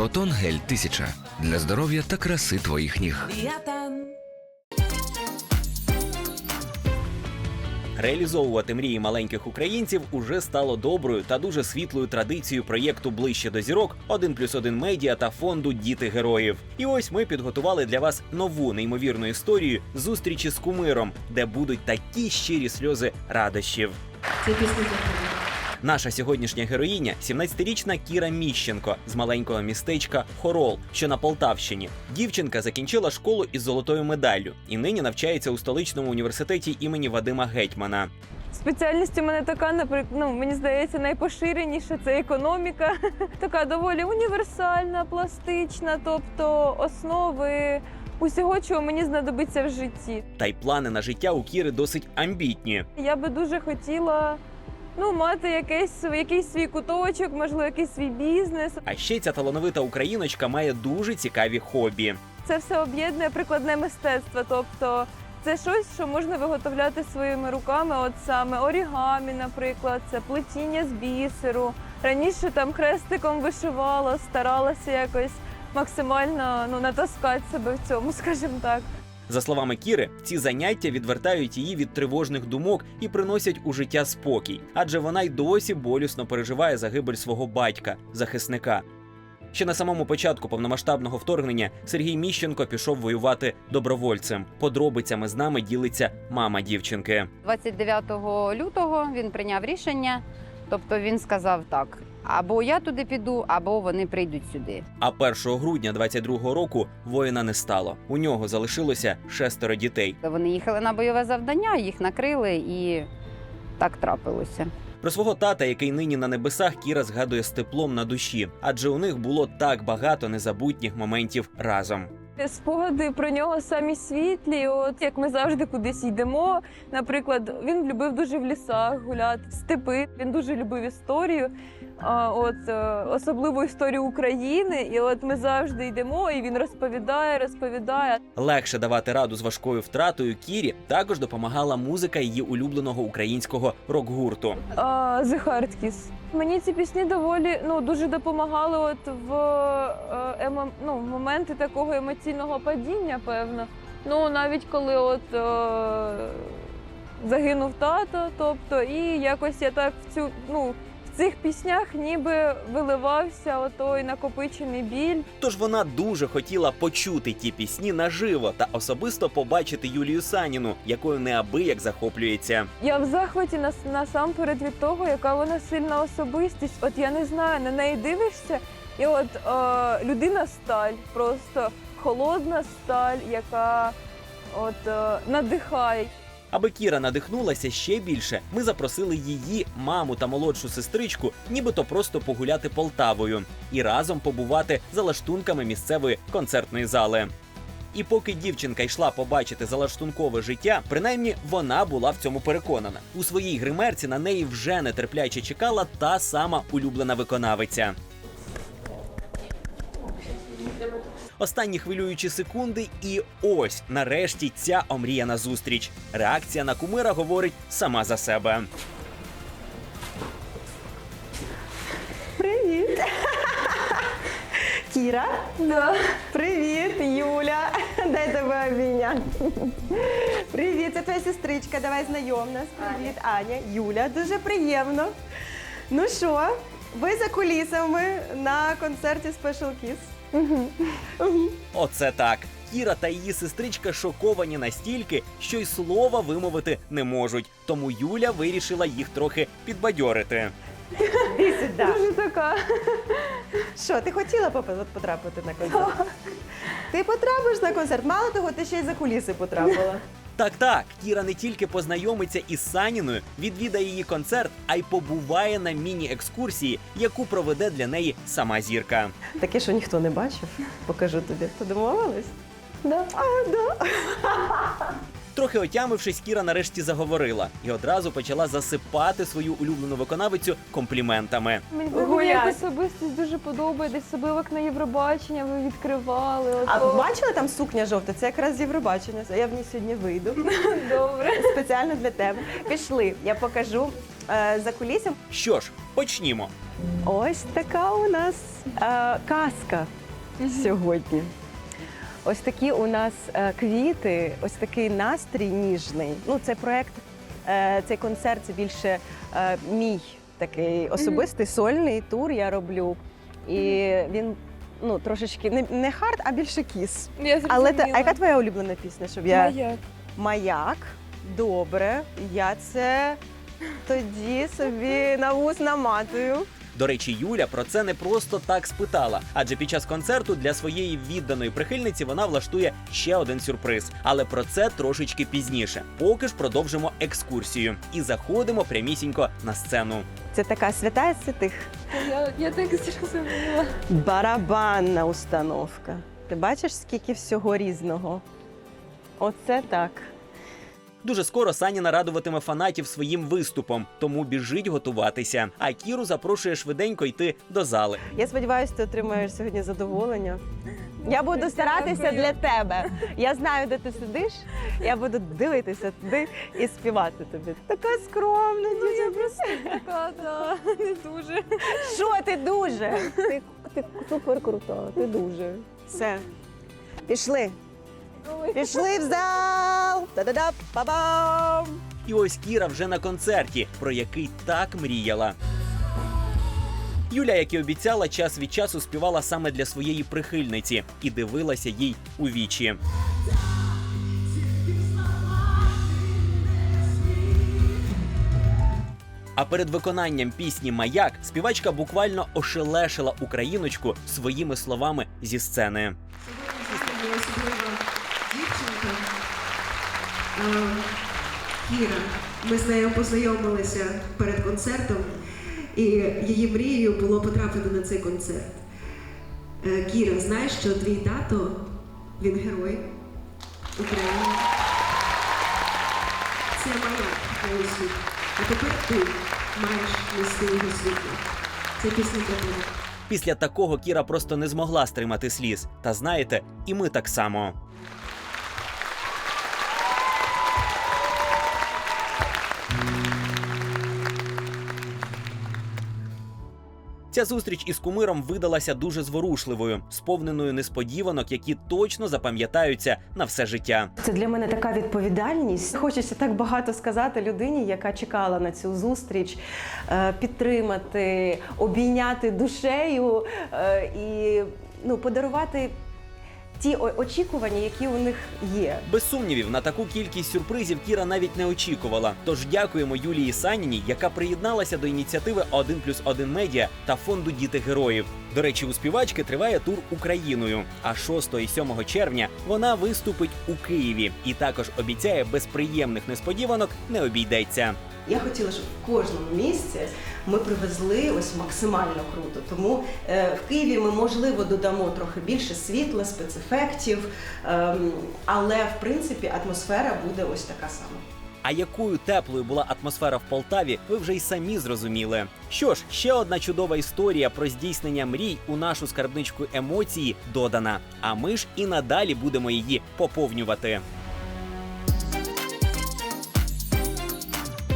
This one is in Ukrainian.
Біотон гель 1000 для здоров'я та краси твоїх ніг. Реалізовувати мрії маленьких українців уже стало доброю та дуже світлою традицією проєкту Ближче до зірок 1 плюс 1 медіа та фонду Діти героїв. І ось ми підготували для вас нову неймовірну історію зустрічі з кумиром, де будуть такі щирі сльози радощів. Це пісня. Наша сьогоднішня героїня 17-річна Кіра Міщенко з маленького містечка Хорол, що на Полтавщині. Дівчинка закінчила школу із золотою медаллю і нині навчається у столичному університеті імені Вадима Гетьмана. Спеціальність у мене така, наприклад, ну мені здається, найпоширеніша це економіка. така доволі універсальна, пластична, тобто основи усього, чого мені знадобиться в житті. Та й плани на життя у Кіри досить амбітні. Я би дуже хотіла ну, мати якийсь, якийсь свій куточок, можливо, якийсь свій бізнес. А ще ця талановита україночка має дуже цікаві хобі. Це все об'єднує прикладне мистецтво. Тобто це щось, що можна виготовляти своїми руками. От саме орігамі, наприклад, це плетіння з бісеру. Раніше там хрестиком вишивала, старалася якось максимально ну, натаскати себе в цьому, скажімо так. За словами Кіри, ці заняття відвертають її від тривожних думок і приносять у життя спокій, адже вона й досі болісно переживає загибель свого батька, захисника. Ще на самому початку повномасштабного вторгнення Сергій Міщенко пішов воювати добровольцем. Подробицями з нами ділиться мама дівчинки. 29 лютого він прийняв рішення. Тобто він сказав так: або я туди піду, або вони прийдуть сюди. А 1 грудня 22-го року воїна не стало. У нього залишилося шестеро дітей. Вони їхали на бойове завдання, їх накрили і так трапилося. Про свого тата, який нині на небесах, Кіра згадує з теплом на душі, адже у них було так багато незабутніх моментів разом. Спогади про нього самі світлі. От як ми завжди кудись йдемо. Наприклад, він любив дуже в лісах гуляти, в степи. Він дуже любив історію. От е, особливу історію України. І от ми завжди йдемо, і він розповідає, розповідає. Легше давати раду з важкою втратою Кірі також допомагала музика її улюбленого українського рок-гурту. The Hard Kiss. Мені ці пісні доволі ну дуже допомагали. От в е, емо, ну, моменти такого емоційного падіння, певно. Ну навіть коли от е, загинув тато, тобто, і якось я так в цю ну. В цих піснях ніби виливався отой накопичений біль. Тож вона дуже хотіла почути ті пісні наживо та особисто побачити Юлію Саніну, якою неабияк захоплюється. Я в захваті нас, насамперед від того, яка вона сильна особистість. От я не знаю, на неї дивишся, і от е, людина сталь, просто холодна сталь, яка от е, надихає. Аби Кіра надихнулася ще більше, ми запросили її, маму та молодшу сестричку, нібито просто погуляти Полтавою і разом побувати за лаштунками місцевої концертної зали. І поки дівчинка йшла побачити залаштункове життя, принаймні вона була в цьому переконана. У своїй гримерці на неї вже нетерпляче чекала та сама улюблена виконавиця. Останні хвилюючі секунди, і ось нарешті ця омріяна зустріч. Реакція на кумира говорить сама за себе. Привіт! Кіра? Да. Привіт, Юля! Дай тебе обійняти. Привіт, це твоя сестричка. Давай знайом нас. Привіт, Аня. Юля, дуже приємно. Ну що, ви за кулісами на концерті Special Kiss. Оце так. Кіра та її сестричка шоковані настільки, що й слова вимовити не можуть. Тому Юля вирішила їх трохи підбадьорити. Іди сюди. Дуже така. Що, ти хотіла попа- потрапити на концерт? Ти потрапиш на концерт. Мало того, ти ще й за куліси потрапила. Так, так, Кіра не тільки познайомиться із Саніною, відвідає її концерт, а й побуває на міні-екскурсії, яку проведе для неї сама зірка. Таке, що ніхто не бачив. Покажу тобі. Ти домовилась? Да. А, да. Трохи отямившись, Кіра нарешті заговорила і одразу почала засипати свою улюблену виконавицю компліментами. Мені, мені як особистість дуже подобається, особливо як на Євробачення ви відкривали. А ото. бачила там сукня жовта? Це якраз з Євробачення. Я в ній сьогодні вийду. Добре. Спеціально для тебе. Пішли, я покажу е, за кулісям. Що ж, почнімо. Ось така у нас е, казка сьогодні. Ось такі у нас е, квіти, ось такий настрій ніжний. Ну, цей проект, е, цей концерт це більше е, мій такий особистий сольний тур я роблю. І він ну, трошечки не, не хард, а більше кіс. Я Але зрозуміла. а яка твоя улюблена пісня? Щоб я... Маяк. Маяк. Добре, я це тоді собі на вуз наматую. До речі, Юля про це не просто так спитала, адже під час концерту для своєї відданої прихильниці вона влаштує ще один сюрприз. Але про це трошечки пізніше. Поки ж продовжимо екскурсію і заходимо прямісінько на сцену. Це така свята святих. Я, я так зрозуміла. Барабанна установка. Ти бачиш, скільки всього різного? Оце так. Дуже скоро Саніна радуватиме фанатів своїм виступом, тому біжить готуватися. А Кіру запрошує швиденько йти до зали. Я сподіваюся, ти отримаєш сьогодні задоволення. Я буду старатися для тебе. Я знаю, де ти сидиш. Я буду дивитися туди і співати тобі. Така скромна, дуже просто. Така, да, не дуже. Що ти дуже? Ти, ти супер крута, ти дуже. Все. Пішли. Ой. Пішли в зал. Та-да-да, па-бам! І ось Кіра вже на концерті, про який так мріяла. Юля, як і обіцяла, час від часу співала саме для своєї прихильниці і дивилася їй у вічі. А перед виконанням пісні Маяк співачка буквально ошелешила україночку своїми словами зі сцени. Сьогодні особлива дівчинка. Кіра. Ми з нею познайомилися перед концертом, і її мрією було потрапити на цей концерт. Е, Кіра, знаєш, що твій тато він герой України. Це моя твоє світ. А тепер ти маєш нести його світло. Це пісня для тебе. Після такого Кіра просто не змогла стримати сліз. Та знаєте, і ми так само. Ця зустріч із кумиром видалася дуже зворушливою, сповненою несподіванок, які точно запам'ятаються на все життя. Це для мене така відповідальність. Хочеться так багато сказати людині, яка чекала на цю зустріч, е, підтримати, обійняти душею е, і ну, подарувати ті очікування, які у них є. Без сумнівів, на таку кількість сюрпризів Кіра навіть не очікувала. Тож дякуємо Юлії Саніній, яка приєдналася до ініціативи 1 плюс 1 медіа та фонду Діти героїв. До речі, у співачки триває тур Україною. А 6 і 7 червня вона виступить у Києві і також обіцяє без приємних несподіванок не обійдеться. Я хотіла, щоб в кожному місці ми привезли ось максимально круто. Тому е, в Києві ми можливо додамо трохи більше світла, спецефектів, ем, але в принципі атмосфера буде ось така сама. А якою теплою була атмосфера в Полтаві, ви вже й самі зрозуміли. Що ж, ще одна чудова історія про здійснення мрій у нашу скарбничку емоції додана. А ми ж і надалі будемо її поповнювати.